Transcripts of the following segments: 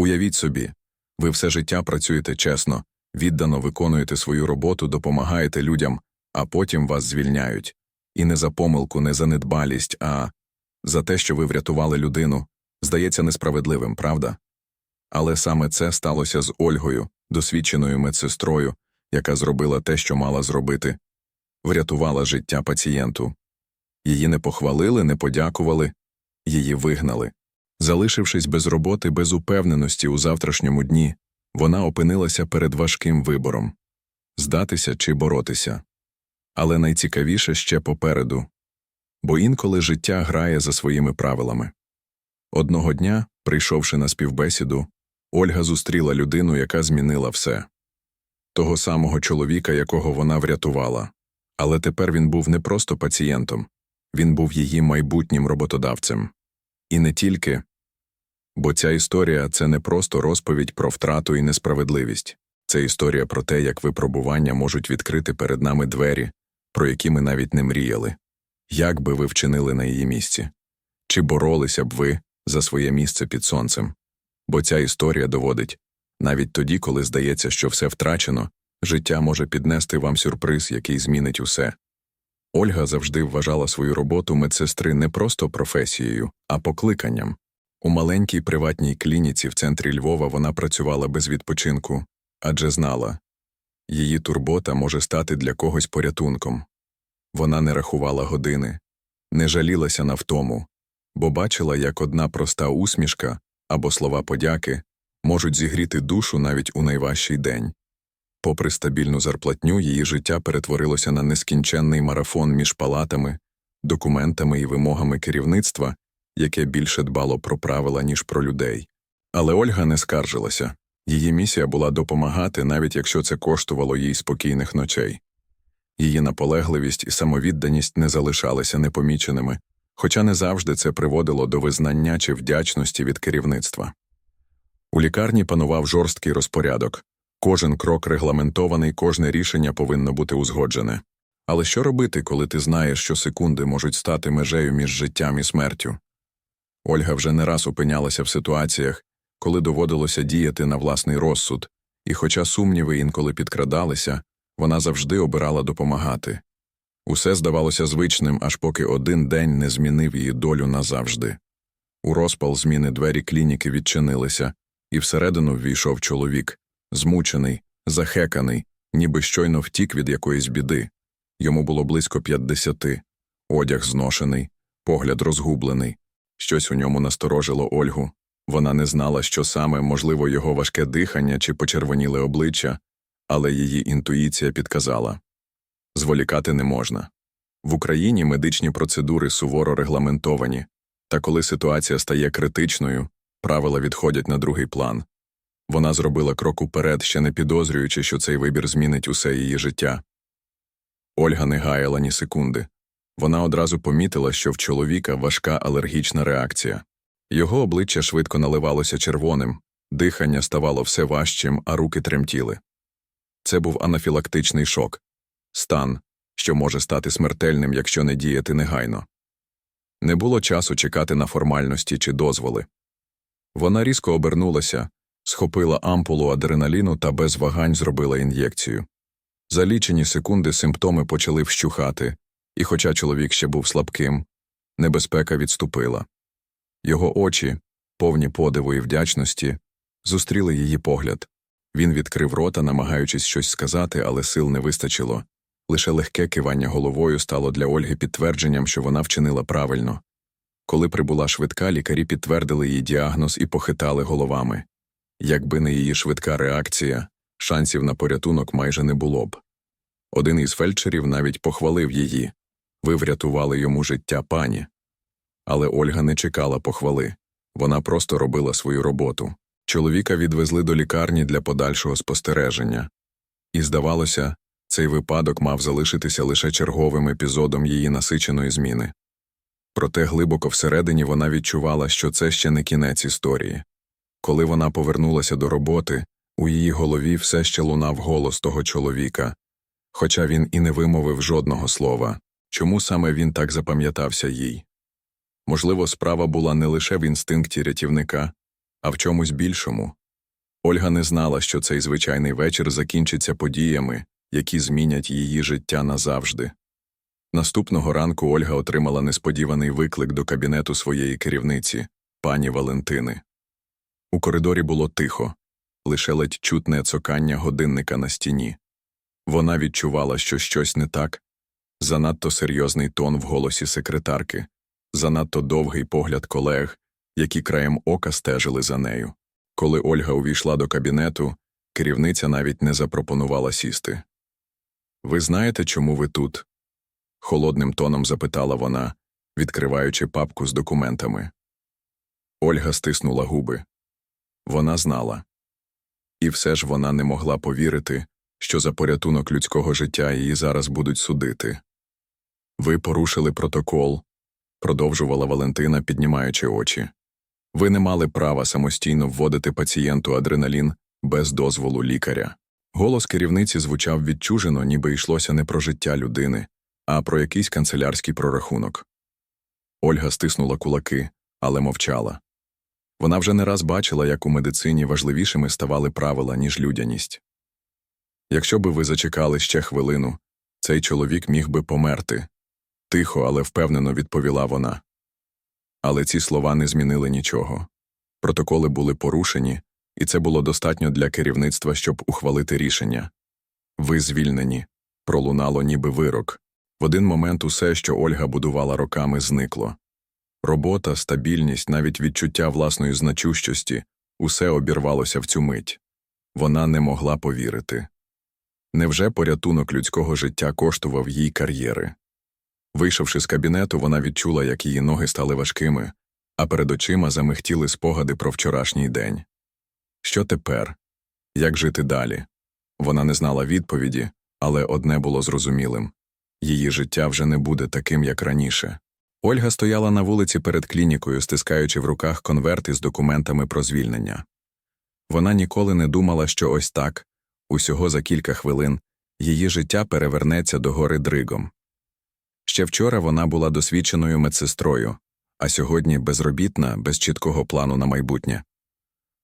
Уявіть собі, ви все життя працюєте чесно, віддано виконуєте свою роботу, допомагаєте людям, а потім вас звільняють. І не за помилку, не за недбалість, а за те, що ви врятували людину, здається несправедливим, правда? Але саме це сталося з Ольгою, досвідченою медсестрою, яка зробила те, що мала зробити, врятувала життя пацієнту. Її не похвалили, не подякували, її вигнали. Залишившись без роботи, без упевненості у завтрашньому дні, вона опинилася перед важким вибором здатися чи боротися. Але найцікавіше ще попереду бо інколи життя грає за своїми правилами. Одного дня, прийшовши на співбесіду, Ольга зустріла людину, яка змінила все того самого чоловіка, якого вона врятувала. Але тепер він був не просто пацієнтом, він був її майбутнім роботодавцем. І не тільки, бо ця історія це не просто розповідь про втрату і несправедливість, це історія про те, як випробування можуть відкрити перед нами двері, про які ми навіть не мріяли. Як би ви вчинили на її місці? Чи боролися б ви за своє місце під сонцем? Бо ця історія доводить навіть тоді, коли здається, що все втрачено, життя може піднести вам сюрприз, який змінить усе. Ольга завжди вважала свою роботу медсестри не просто професією, а покликанням. У маленькій приватній клініці в центрі Львова вона працювала без відпочинку, адже знала її турбота може стати для когось порятунком. Вона не рахувала години, не жалілася на втому, бо бачила, як одна проста усмішка або слова подяки можуть зігріти душу навіть у найважчий день. Попри стабільну зарплатню, її життя перетворилося на нескінченний марафон між палатами, документами і вимогами керівництва, яке більше дбало про правила, ніж про людей. Але Ольга не скаржилася її місія була допомагати, навіть якщо це коштувало їй спокійних ночей. Її наполегливість і самовідданість не залишалися непоміченими, хоча не завжди це приводило до визнання чи вдячності від керівництва. У лікарні панував жорсткий розпорядок кожен крок регламентований, кожне рішення повинно бути узгоджене. Але що робити, коли ти знаєш, що секунди можуть стати межею між життям і смертю? Ольга вже не раз опинялася в ситуаціях, коли доводилося діяти на власний розсуд, і, хоча сумніви інколи підкрадалися, вона завжди обирала допомагати. Усе здавалося звичним, аж поки один день не змінив її долю назавжди. У розпал зміни двері клініки відчинилися, і всередину ввійшов чоловік, змучений, захеканий, ніби щойно втік від якоїсь біди. Йому було близько п'ятдесяти, одяг зношений, погляд розгублений. Щось у ньому насторожило Ольгу. Вона не знала, що саме, можливо, його важке дихання чи почервоніле обличчя, але її інтуїція підказала зволікати не можна. В Україні медичні процедури суворо регламентовані, та коли ситуація стає критичною, правила відходять на другий план. Вона зробила крок уперед, ще не підозрюючи, що цей вибір змінить усе її життя. Ольга не гаяла ні секунди. Вона одразу помітила, що в чоловіка важка алергічна реакція. Його обличчя швидко наливалося червоним, дихання ставало все важчим, а руки тремтіли. Це був анафілактичний шок стан, що може стати смертельним, якщо не діяти негайно. Не було часу чекати на формальності чи дозволи. Вона різко обернулася, схопила ампулу адреналіну та без вагань зробила ін'єкцію. За лічені секунди симптоми почали вщухати, і, хоча чоловік ще був слабким, небезпека відступила. Його очі, повні подиву і вдячності, зустріли її погляд. Він відкрив рота, намагаючись щось сказати, але сил не вистачило. Лише легке кивання головою стало для Ольги підтвердженням, що вона вчинила правильно. Коли прибула швидка, лікарі підтвердили її діагноз і похитали головами. Якби не її швидка реакція, шансів на порятунок майже не було б. Один із фельдшерів навіть похвалив її ви врятували йому життя пані. Але Ольга не чекала похвали вона просто робила свою роботу. Чоловіка відвезли до лікарні для подальшого спостереження, і, здавалося, цей випадок мав залишитися лише черговим епізодом її насиченої зміни. Проте глибоко всередині вона відчувала, що це ще не кінець історії. Коли вона повернулася до роботи, у її голові все ще лунав голос того чоловіка, хоча він і не вимовив жодного слова, чому саме він так запам'ятався їй. Можливо, справа була не лише в інстинкті рятівника, а в чомусь більшому. Ольга не знала, що цей звичайний вечір закінчиться подіями, які змінять її життя назавжди. Наступного ранку Ольга отримала несподіваний виклик до кабінету своєї керівниці, пані Валентини. У коридорі було тихо, лише ледь чутне цокання годинника на стіні. Вона відчувала, що щось не так, занадто серйозний тон в голосі секретарки, занадто довгий погляд колег, які краєм ока стежили за нею. Коли Ольга увійшла до кабінету, керівниця навіть не запропонувала сісти. Ви знаєте, чому ви тут? холодним тоном запитала вона, відкриваючи папку з документами. Ольга стиснула губи. Вона знала. І все ж вона не могла повірити, що за порятунок людського життя її зараз будуть судити. Ви порушили протокол, продовжувала Валентина, піднімаючи очі. Ви не мали права самостійно вводити пацієнту адреналін без дозволу лікаря. Голос керівниці звучав відчужено, ніби йшлося не про життя людини, а про якийсь канцелярський прорахунок. Ольга стиснула кулаки, але мовчала. Вона вже не раз бачила, як у медицині важливішими ставали правила, ніж людяність. Якщо би ви зачекали ще хвилину, цей чоловік міг би померти. Тихо, але впевнено відповіла вона. Але ці слова не змінили нічого. Протоколи були порушені, і це було достатньо для керівництва, щоб ухвалити рішення. Ви звільнені. Пролунало ніби вирок. В один момент усе, що Ольга будувала роками, зникло. Робота, стабільність, навіть відчуття власної значущості усе обірвалося в цю мить. Вона не могла повірити. Невже порятунок людського життя коштував їй кар'єри? Вийшовши з кабінету, вона відчула, як її ноги стали важкими, а перед очима замихтіли спогади про вчорашній день. Що тепер? Як жити далі? Вона не знала відповіді, але одне було зрозумілим її життя вже не буде таким, як раніше. Ольга стояла на вулиці перед клінікою, стискаючи в руках конверт із документами про звільнення. Вона ніколи не думала, що ось так, усього за кілька хвилин, її життя перевернеться до гори дригом. Ще вчора вона була досвідченою медсестрою, а сьогодні безробітна, без чіткого плану на майбутнє.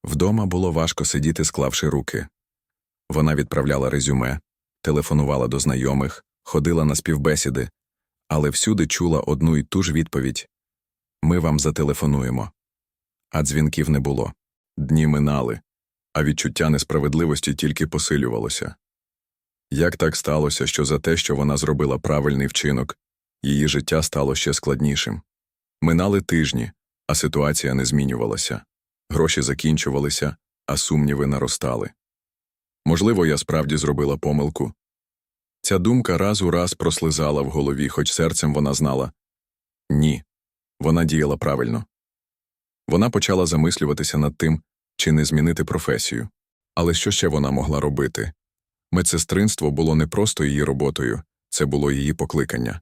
Вдома було важко сидіти, склавши руки. Вона відправляла резюме, телефонувала до знайомих, ходила на співбесіди, але всюди чула одну й ту ж відповідь Ми вам зателефонуємо. А дзвінків не було. Дні минали, а відчуття несправедливості тільки посилювалося. Як так сталося, що за те, що вона зробила правильний вчинок, її життя стало ще складнішим? Минали тижні, а ситуація не змінювалася. Гроші закінчувалися, а сумніви наростали. Можливо, я справді зробила помилку. Ця думка раз у раз прослизала в голові, хоч серцем вона знала ні, вона діяла правильно. Вона почала замислюватися над тим, чи не змінити професію. Але що ще вона могла робити? Медсестринство було не просто її роботою, це було її покликання.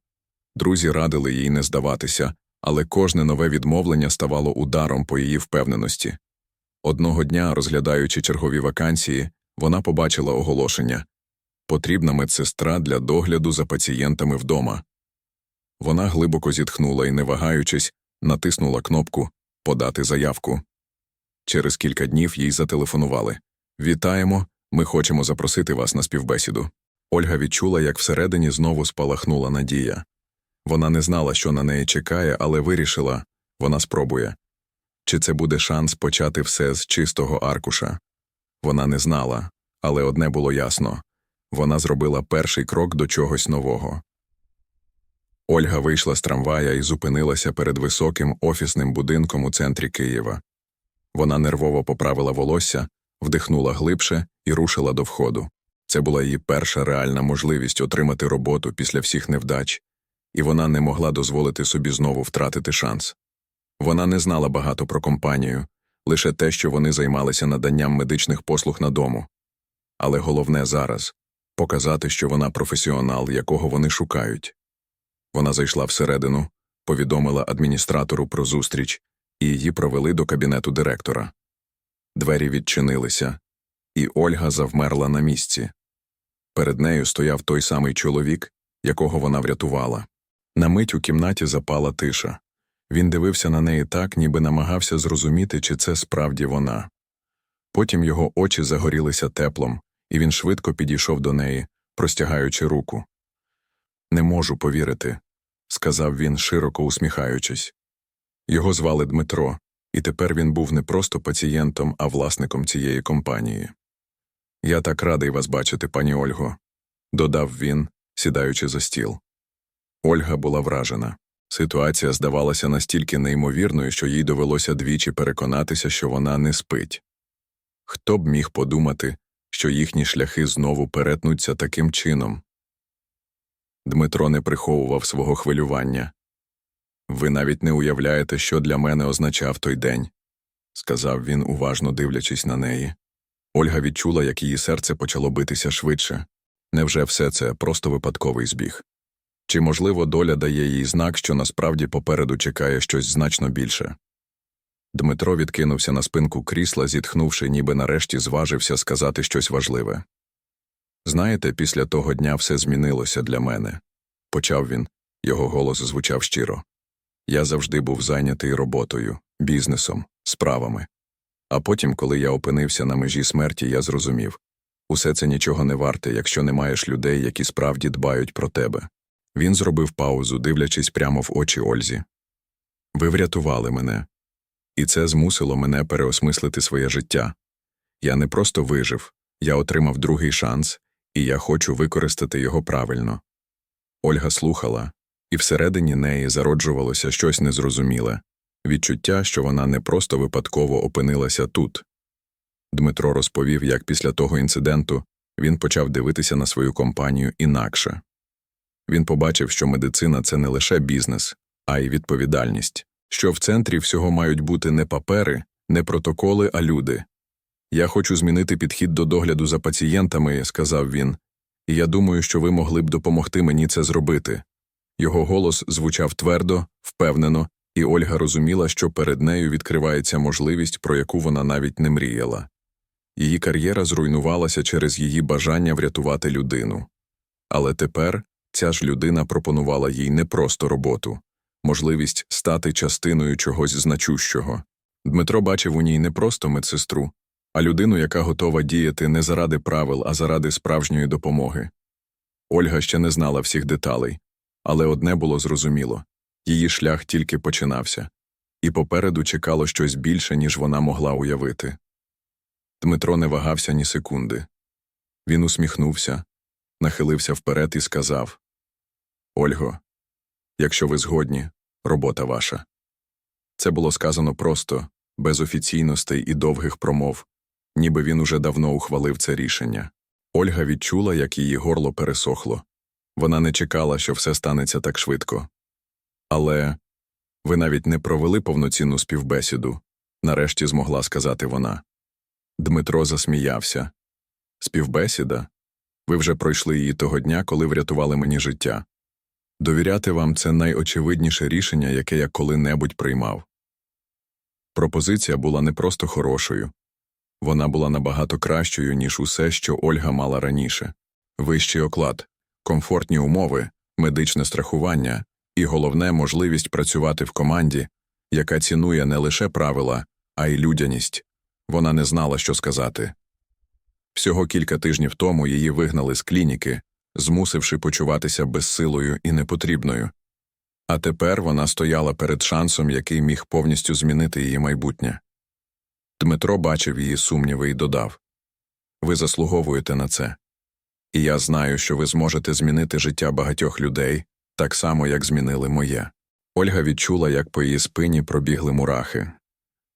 Друзі радили їй не здаватися, але кожне нове відмовлення ставало ударом по її впевненості. Одного дня, розглядаючи чергові вакансії, вона побачила оголошення потрібна медсестра для догляду за пацієнтами вдома. Вона глибоко зітхнула і, не вагаючись, натиснула кнопку Подати заявку. Через кілька днів їй зателефонували Вітаємо, ми хочемо запросити вас на співбесіду. Ольга відчула, як всередині знову спалахнула надія. Вона не знала, що на неї чекає, але вирішила вона спробує. Чи це буде шанс почати все з чистого аркуша? Вона не знала, але одне було ясно вона зробила перший крок до чогось нового. Ольга вийшла з трамвая і зупинилася перед високим офісним будинком у центрі Києва. Вона нервово поправила волосся, вдихнула глибше і рушила до входу. Це була її перша реальна можливість отримати роботу після всіх невдач, і вона не могла дозволити собі знову втратити шанс. Вона не знала багато про компанію, лише те, що вони займалися наданням медичних послуг на дому. Але головне зараз показати, що вона професіонал, якого вони шукають. Вона зайшла всередину, повідомила адміністратору про зустріч, і її провели до кабінету директора. Двері відчинилися, і Ольга завмерла на місці. Перед нею стояв той самий чоловік, якого вона врятувала. На мить у кімнаті запала тиша. Він дивився на неї так, ніби намагався зрозуміти, чи це справді вона. Потім його очі загорілися теплом, і він швидко підійшов до неї, простягаючи руку. Не можу повірити, сказав він, широко усміхаючись. Його звали Дмитро, і тепер він був не просто пацієнтом, а власником цієї компанії. Я так радий вас бачити, пані Ольго, додав він, сідаючи за стіл. Ольга була вражена. Ситуація здавалася настільки неймовірною, що їй довелося двічі переконатися, що вона не спить. Хто б міг подумати, що їхні шляхи знову перетнуться таким чином? Дмитро не приховував свого хвилювання. Ви навіть не уявляєте, що для мене означав той день, сказав він, уважно дивлячись на неї. Ольга відчула, як її серце почало битися швидше. Невже все це просто випадковий збіг? Чи, можливо, доля дає їй знак, що насправді попереду чекає щось значно більше? Дмитро відкинувся на спинку крісла, зітхнувши, ніби нарешті зважився сказати щось важливе. Знаєте, після того дня все змінилося для мене, почав він, його голос звучав щиро. Я завжди був зайнятий роботою, бізнесом, справами. А потім, коли я опинився на межі смерті, я зрозумів усе це нічого не варте, якщо не маєш людей, які справді дбають про тебе. Він зробив паузу, дивлячись прямо в очі Ользі. Ви врятували мене, і це змусило мене переосмислити своє життя. Я не просто вижив, я отримав другий шанс, і я хочу використати його правильно. Ольга слухала, і всередині неї зароджувалося щось незрозуміле відчуття, що вона не просто випадково опинилася тут. Дмитро розповів, як після того інциденту він почав дивитися на свою компанію інакше. Він побачив, що медицина це не лише бізнес, а й відповідальність, що в центрі всього мають бути не папери, не протоколи, а люди. Я хочу змінити підхід до догляду за пацієнтами, сказав він, і я думаю, що ви могли б допомогти мені це зробити. Його голос звучав твердо, впевнено, і Ольга розуміла, що перед нею відкривається можливість, про яку вона навіть не мріяла. Її кар'єра зруйнувалася через її бажання врятувати людину. Але тепер ця ж людина пропонувала їй не просто роботу, можливість стати частиною чогось значущого. Дмитро бачив у ній не просто медсестру, а людину, яка готова діяти не заради правил, а заради справжньої допомоги. Ольга ще не знала всіх деталей, але одне було зрозуміло її шлях тільки починався, і попереду чекало щось більше, ніж вона могла уявити. Дмитро не вагався ні секунди. Він усміхнувся, нахилився вперед і сказав Ольго, якщо ви згодні, робота ваша. Це було сказано просто, без офіційностей і довгих промов, ніби він уже давно ухвалив це рішення. Ольга відчула, як її горло пересохло. Вона не чекала, що все станеться так швидко. Але ви навіть не провели повноцінну співбесіду, нарешті змогла сказати вона. Дмитро засміявся. Співбесіда? Ви вже пройшли її того дня, коли врятували мені життя. Довіряти вам це найочевидніше рішення, яке я коли-небудь приймав. Пропозиція була не просто хорошою, вона була набагато кращою, ніж усе, що Ольга мала раніше вищий оклад, комфортні умови, медичне страхування і головне можливість працювати в команді, яка цінує не лише правила, а й людяність. Вона не знала, що сказати. Всього кілька тижнів тому її вигнали з клініки, змусивши почуватися безсилою і непотрібною. А тепер вона стояла перед шансом, який міг повністю змінити її майбутнє. Дмитро бачив її сумніви і додав Ви заслуговуєте на це. І я знаю, що ви зможете змінити життя багатьох людей так само, як змінили моє. Ольга відчула, як по її спині пробігли мурахи.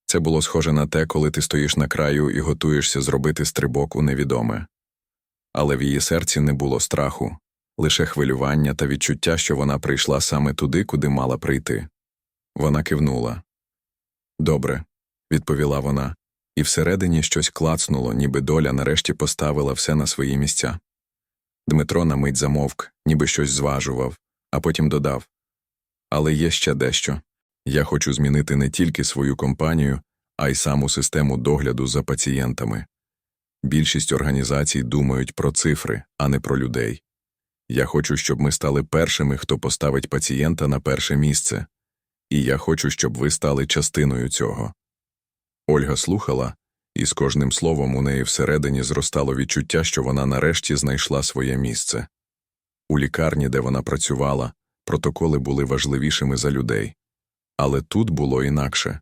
Це було схоже на те, коли ти стоїш на краю і готуєшся зробити стрибок у невідоме. Але в її серці не було страху, лише хвилювання та відчуття, що вона прийшла саме туди, куди мала прийти. Вона кивнула. Добре, відповіла вона, і всередині щось клацнуло, ніби доля нарешті поставила все на свої місця. Дмитро на мить замовк, ніби щось зважував, а потім додав Але є ще дещо. Я хочу змінити не тільки свою компанію, а й саму систему догляду за пацієнтами. Більшість організацій думають про цифри, а не про людей. Я хочу, щоб ми стали першими, хто поставить пацієнта на перше місце. і я хочу, щоб ви стали частиною цього. Ольга слухала, і з кожним словом у неї всередині зростало відчуття, що вона нарешті знайшла своє місце. У лікарні, де вона працювала, протоколи були важливішими за людей. Але тут було інакше.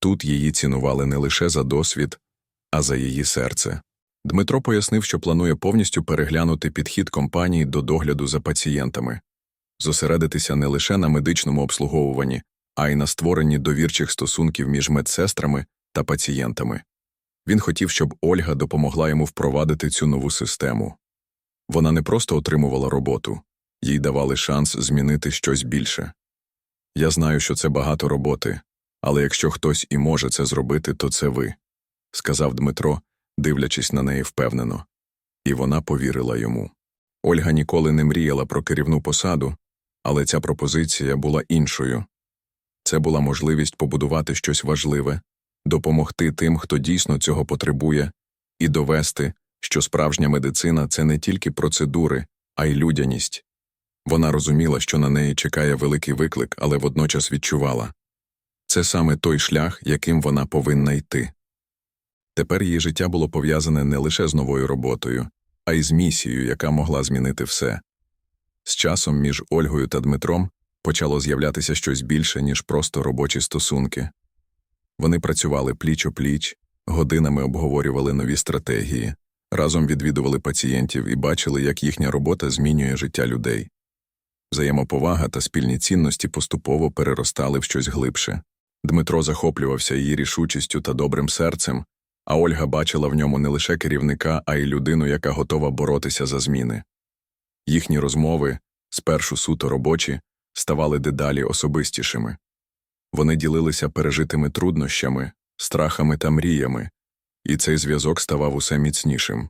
Тут її цінували не лише за досвід, а за її серце. Дмитро пояснив, що планує повністю переглянути підхід компанії до догляду за пацієнтами, зосередитися не лише на медичному обслуговуванні, а й на створенні довірчих стосунків між медсестрами та пацієнтами. Він хотів, щоб Ольга допомогла йому впровадити цю нову систему. Вона не просто отримувала роботу, їй давали шанс змінити щось більше. Я знаю, що це багато роботи, але якщо хтось і може це зробити, то це ви, сказав Дмитро, дивлячись на неї впевнено. І вона повірила йому. Ольга ніколи не мріяла про керівну посаду, але ця пропозиція була іншою. Це була можливість побудувати щось важливе, допомогти тим, хто дійсно цього потребує, і довести, що справжня медицина це не тільки процедури, а й людяність. Вона розуміла, що на неї чекає великий виклик, але водночас відчувала це саме той шлях, яким вона повинна йти. Тепер її життя було пов'язане не лише з новою роботою, а й з місією, яка могла змінити все. З часом між Ольгою та Дмитром почало з'являтися щось більше, ніж просто робочі стосунки. Вони працювали пліч о пліч, годинами обговорювали нові стратегії, разом відвідували пацієнтів і бачили, як їхня робота змінює життя людей. Взаємоповага та спільні цінності поступово переростали в щось глибше. Дмитро захоплювався її рішучістю та добрим серцем, а Ольга бачила в ньому не лише керівника, а й людину, яка готова боротися за зміни. Їхні розмови, спершу суто робочі, ставали дедалі особистішими. Вони ділилися пережитими труднощами, страхами та мріями, і цей зв'язок ставав усе міцнішим.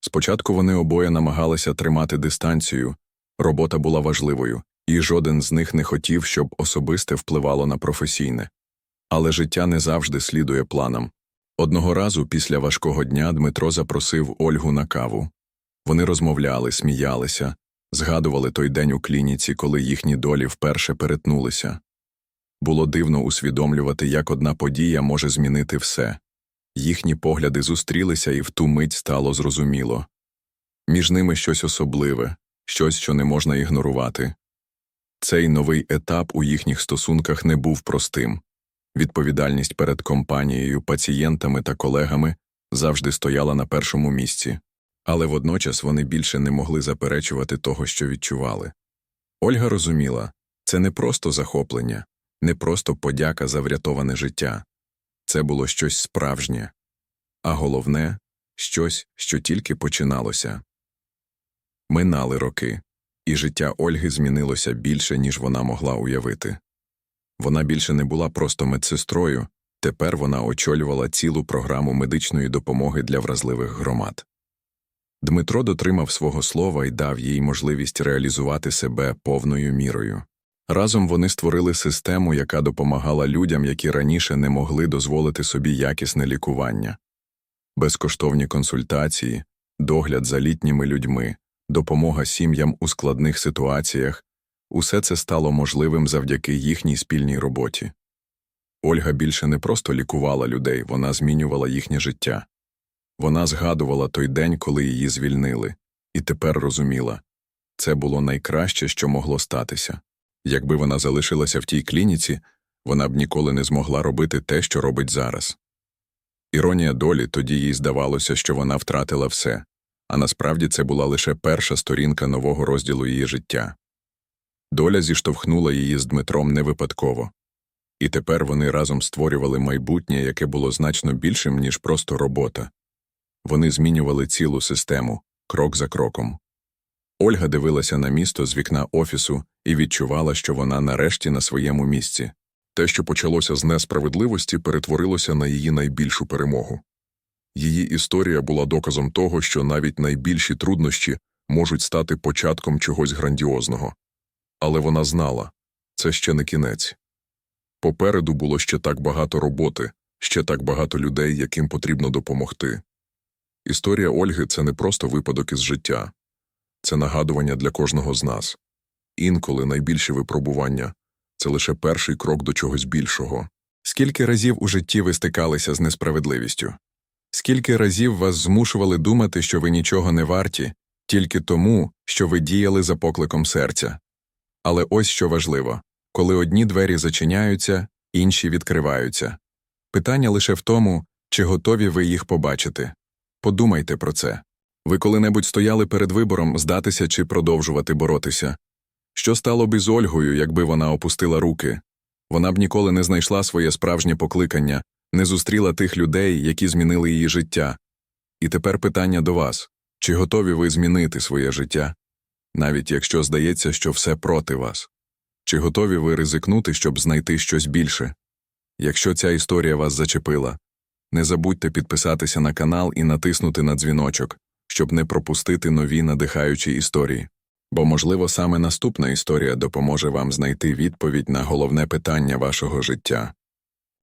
Спочатку вони обоє намагалися тримати дистанцію, робота була важливою, і жоден з них не хотів, щоб особисте впливало на професійне. Але життя не завжди слідує планам. Одного разу після важкого дня Дмитро запросив Ольгу на каву. Вони розмовляли, сміялися, згадували той день у клініці, коли їхні долі вперше перетнулися. Було дивно усвідомлювати, як одна подія може змінити все. Їхні погляди зустрілися, і в ту мить стало зрозуміло. Між ними щось особливе, щось, що не можна ігнорувати. Цей новий етап у їхніх стосунках не був простим. Відповідальність перед компанією, пацієнтами та колегами завжди стояла на першому місці, але водночас вони більше не могли заперечувати того, що відчували. Ольга розуміла це не просто захоплення, не просто подяка за врятоване життя це було щось справжнє, а головне щось, що тільки починалося. Минали роки, і життя Ольги змінилося більше, ніж вона могла уявити. Вона більше не була просто медсестрою, тепер вона очолювала цілу програму медичної допомоги для вразливих громад. Дмитро дотримав свого слова і дав їй можливість реалізувати себе повною мірою. Разом вони створили систему, яка допомагала людям, які раніше не могли дозволити собі якісне лікування, безкоштовні консультації, догляд за літніми людьми, допомога сім'ям у складних ситуаціях усе це стало можливим завдяки їхній спільній роботі. Ольга більше не просто лікувала людей, вона змінювала їхнє життя. Вона згадувала той день, коли її звільнили, і тепер розуміла це було найкраще, що могло статися. Якби вона залишилася в тій клініці, вона б ніколи не змогла робити те, що робить зараз. Іронія долі тоді їй здавалося, що вона втратила все, а насправді це була лише перша сторінка нового розділу її життя. Доля зіштовхнула її з Дмитром не випадково. І тепер вони разом створювали майбутнє, яке було значно більшим, ніж просто робота. Вони змінювали цілу систему, крок за кроком. Ольга дивилася на місто з вікна офісу і відчувала, що вона нарешті на своєму місці. Те, що почалося з несправедливості, перетворилося на її найбільшу перемогу. Її історія була доказом того, що навіть найбільші труднощі можуть стати початком чогось грандіозного. Але вона знала це ще не кінець. Попереду було ще так багато роботи, ще так багато людей, яким потрібно допомогти. Історія Ольги це не просто випадок із життя, це нагадування для кожного з нас. Інколи найбільші випробування це лише перший крок до чогось більшого. Скільки разів у житті ви стикалися з несправедливістю? Скільки разів вас змушували думати, що ви нічого не варті, тільки тому, що ви діяли за покликом серця? Але ось що важливо коли одні двері зачиняються, інші відкриваються. Питання лише в тому, чи готові ви їх побачити. Подумайте про це. Ви коли-небудь стояли перед вибором здатися чи продовжувати боротися? Що стало б із Ольгою, якби вона опустила руки? Вона б ніколи не знайшла своє справжнє покликання, не зустріла тих людей, які змінили її життя. І тепер питання до вас чи готові ви змінити своє життя, навіть якщо здається, що все проти вас? Чи готові ви ризикнути, щоб знайти щось більше? Якщо ця історія вас зачепила, не забудьте підписатися на канал і натиснути на дзвіночок, щоб не пропустити нові надихаючі історії. Бо, можливо, саме наступна історія допоможе вам знайти відповідь на головне питання вашого життя.